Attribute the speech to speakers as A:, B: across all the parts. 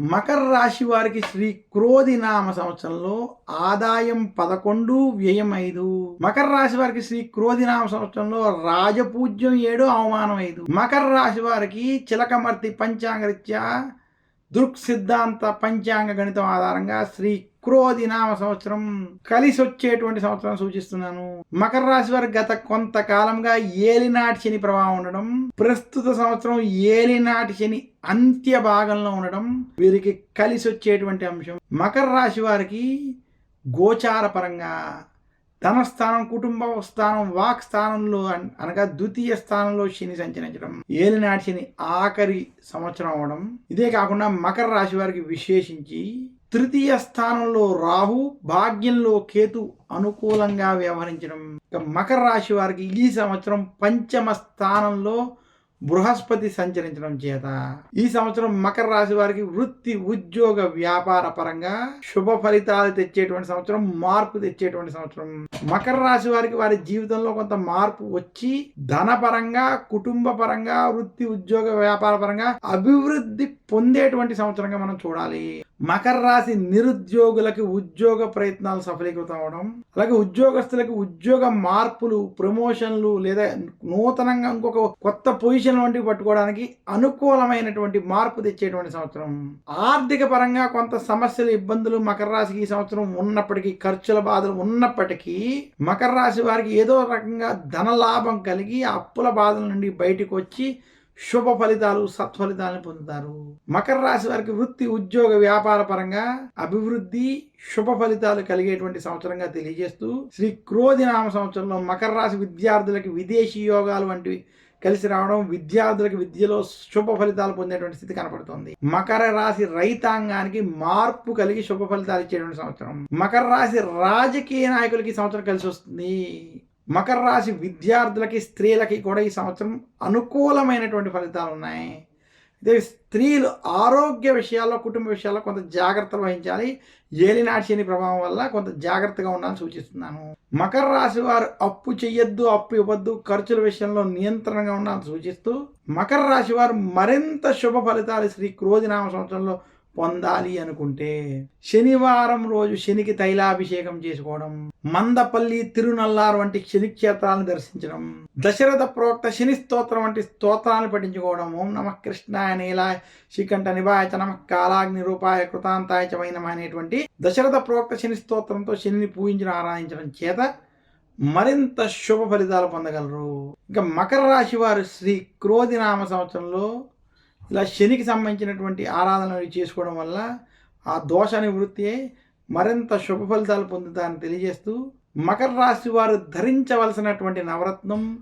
A: మకర రాశి వారికి శ్రీ క్రోధి నామ సంవత్సరంలో ఆదాయం పదకొండు వ్యయం ఐదు. మకర రాశి వారికి శ్రీ క్రోధి నామ సంవత్సరంలో రాజపూజ్యం ఏడు అవమానం ఐదు. మకర రాశి వారికి చిలకమర్తి పంచాంగరీత్యా దృక్ సిద్ధాంత పంచాంగ గణితం ఆధారంగా శ్రీ క్రోధి నామ సంవత్సరం కలిసి వచ్చేటువంటి సంవత్సరం సూచిస్తున్నాను. మకర రాశి వారు గత కొంతకాలంగా ఏలినాటి శని ప్రభావం ఉండడం ప్రస్తుత సంవత్సరం ఏలినాటి శని అంత్య భాగంలో ఉండడం వీరికి కలిసి వచ్చేటువంటి అంశం. మకర రాశి వారికి గోచార పరంగా ధనస్థానం కుటుంబ స్థానం వాక్ స్థానంలో అనగా ద్వితీయ స్థానంలో శని సంచరించడం ఏలినాటి శని ఆఖరి సంవత్సరం అవడం. ఇదే కాకుండా మకర రాశి వారికి విశేషించి తృతీయ స్థానంలో రాహు భాగ్యంలో కేతు అనుకూలంగా వ్యవహరించడం. మకర రాశి వారికి ఈ సంవత్సరం పంచమ స్థానంలో బృహస్పతి సంచరించడం చేత. ఈ సంవత్సరం మకర రాశి వారికి వృత్తి ఉద్యోగ వ్యాపార పరంగా శుభ ఫలితాలు తెచ్చేటువంటి సంవత్సరం మార్పు తెచ్చేటువంటి సంవత్సరం. మకర రాశి వారికి వారి జీవితంలో కొంత మార్పు వచ్చి ధన పరంగా కుటుంబ పరంగా వృత్తి ఉద్యోగ వ్యాపార పరంగా అభివృద్ధి పొందేటువంటి సంవత్సరంగా మనం చూడాలి. మకర రాశి నిరుద్యోగులకి ఉద్యోగ ప్రయత్నాలు సఫలీకృతం అవడం అలాగే ఉద్యోగస్తులకి ఉద్యోగ మార్పులు ప్రమోషన్లు లేదా నూతనంగా ఇంకొక కొత్త పొజిషన్ వంటివి పట్టుకోవడానికి అనుకూలమైనటువంటి మార్పు తెచ్చేటువంటి సంవత్సరం. ఆర్థిక పరంగా కొంత సమస్యలు ఇబ్బందులు మకర రాశికి ఈ సంవత్సరం ఉన్నప్పటికీ ఖర్చుల బాధలు ఉన్నప్పటికీ మకర రాశి వారికి ఏదో రకంగా ధన లాభం కలిగి అప్పుల బాధల నుండి బయటకు వచ్చి శుభ ఫలితాలు సత్ఫలితాలను పొందుతారు. మకర రాశి వారికి వృత్తి ఉద్యోగ వ్యాపార పరంగా అభివృద్ధి శుభ ఫలితాలు కలిగేటువంటి సంవత్సరంగా తెలియజేస్తూ శ్రీ క్రోధి నామ సంవత్సరంలో మకర రాశి విద్యార్థులకి విదేశీ యోగాలు వంటివి కలిసి రావడం విద్యార్థులకు విద్యలో శుభ ఫలితాలు పొందేటువంటి స్థితి కనపడుతుంది. మకర రాశి రైతాంగానికి మార్పు కలిగి శుభ ఫలితాలు ఇచ్చేటువంటి సంవత్సరం. మకర రాశి రాజకీయ నాయకులకి సంవత్సరం కలిసి వస్తుంది. మకర రాశి విద్యార్థులకి స్త్రీలకి కూడా ఈ సంవత్సరం అనుకూలమైనటువంటి ఫలితాలు ఉన్నాయి. అయితే స్త్రీలు ఆరోగ్య విషయాల్లో కుటుంబ విషయాల్లో కొంత జాగ్రత్తలు వహించాలి. ఏలినాటి శని ప్రభావం వల్ల కొంత జాగ్రత్తగా ఉండాలని సూచిస్తున్నాను. మకర రాశి వారు అప్పు చెయ్యొద్దు అప్పు ఇవ్వద్దు ఖర్చుల విషయంలో నియంత్రణగా ఉండాలని సూచిస్తూ మకర రాశి వారు మరింత శుభ ఫలితాలు శ్రీ క్రోధినామ సంవత్సరంలో పొందాలి అనుకుంటే శనివారం రోజు శనికి తైలాభిషేకం చేసుకోవడం మందపల్లి తిరునల్లారు వంటి శని క్షేత్రాలను దర్శించడం దశరథ ప్రోక్త శని స్తోత్రం వంటి స్తోత్రాలను పఠించుకోవడం ఓం నమ కృష్ణాయ నీలా శ్రీకంఠ నివాయ నమ కాలాగ్ని రూపాయ కృతాంతాయ చ అనేటువంటి దశరథ ప్రోక్త శని స్తోత్రంతో శనిని పూజించిన ఆరాధించడం చేత మరింత శుభ ఫలితాలు పొందగలరు. ఇంకా మకర రాశి వారు శ్రీ క్రోధి నామ సంవత్సరంలో ఇలా శనికి సంబంధించినటువంటి ఆరాధనలు చేసుకోవడం వల్ల ఆ దోష నివృత్తి మరింత శుభ ఫలితాలు పొందుతారని తెలియజేస్తూ మకర రాశి వారు ధరించవలసినటువంటి నవరత్నం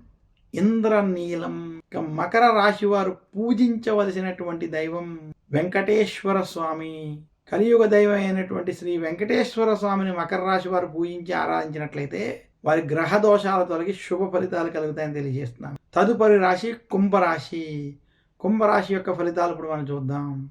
A: ఇంద్రనీలం ఇక మకర రాశి వారు పూజించవలసినటువంటి దైవం వెంకటేశ్వర స్వామి. కలియుగ దైవం అయినటువంటి శ్రీ వెంకటేశ్వర స్వామిని మకర రాశి వారు పూజించి ఆరాధించినట్లయితే వారి గ్రహ దోషాల తొలగి శుభ ఫలితాలు కలుగుతాయని తెలియజేస్తున్నాను. తదుపరి రాశి కుంభరాశి. కుంభరాశి యొక్క ఫలితాలు ఇప్పుడు మనం చూద్దాం.